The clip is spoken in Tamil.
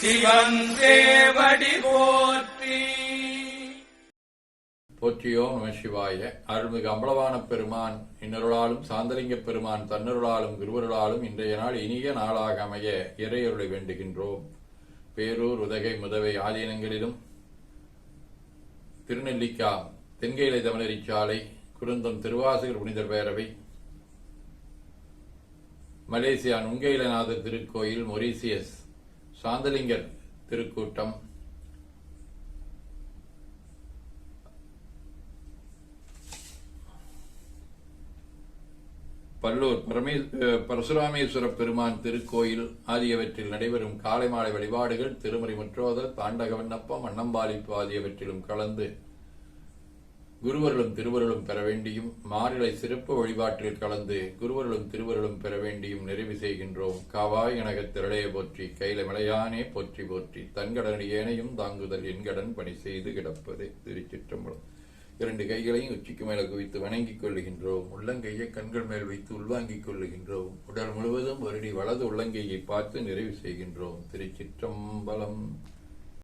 சிவன் சேவடி போற்றி. போற்றியோ நம சிவாய. அருள்மிகு அம்பளவான பெருமான் இன்னருளாலும் சாந்தலிங்க பெருமான் தன்னருளாலும் குருவருளாலும் இன்றைய நாள் இனிய நாளாக அமைய இறையருளை வேண்டுகின்றோம். பேரூர் உதகை முதவை ஆதீனங்களிலும் திருநெல்லிக்கா தென்கையிலை தமிழரிச்சாலை குருந்தம் திருவாசகர் புனிதர் பேரவை மலேசியா நுங்கையிலநாதர் திருக்கோயில் மொரீசியஸ் சாந்தலிங்கர் திருக்கூட்டம். பல்லூர் பரமே பரசுராமேஸ்வர பெருமான் திருக்கோயில் ஆகியவற்றில் நடைபெறும் காலை மாலை வழிபாடுகள் திருமறை முற்றோதல் தாண்டக விண்ணப்பம் அன்னம்பாலிப்பு ஆகியவற்றிலும் கலந்து குருவர்களும் திருவருளும் பெற வேண்டியும் மாறிலை சிறப்பு வழிபாட்டில் கலந்து குருவர்களும் திருவருளும் பெற வேண்டியும் நிறைவு செய்கின்றோம். காவாய் எனகத் திரளைய போற்றி கையில மலையானே போற்றி போற்றி தன்கடன் ஏனையும் தாங்குதல் என்கடன் பணி செய்து கிடப்பது திருச்சிற்றம்பலம். இரண்டு கைகளையும் உச்சிக்கு மேல குவித்து வணங்கிக் கொள்ளுகின்றோம். உள்ளங்கையை கண்கள் மேல் வைத்து உள்வாங்கிக் கொள்ளுகின்றோம். உடல் முழுவதும் வருடி வலது உள்ளங்கையை பார்த்து நிறைவு செய்கின்றோம். திருச்சிற்றம்பலம்.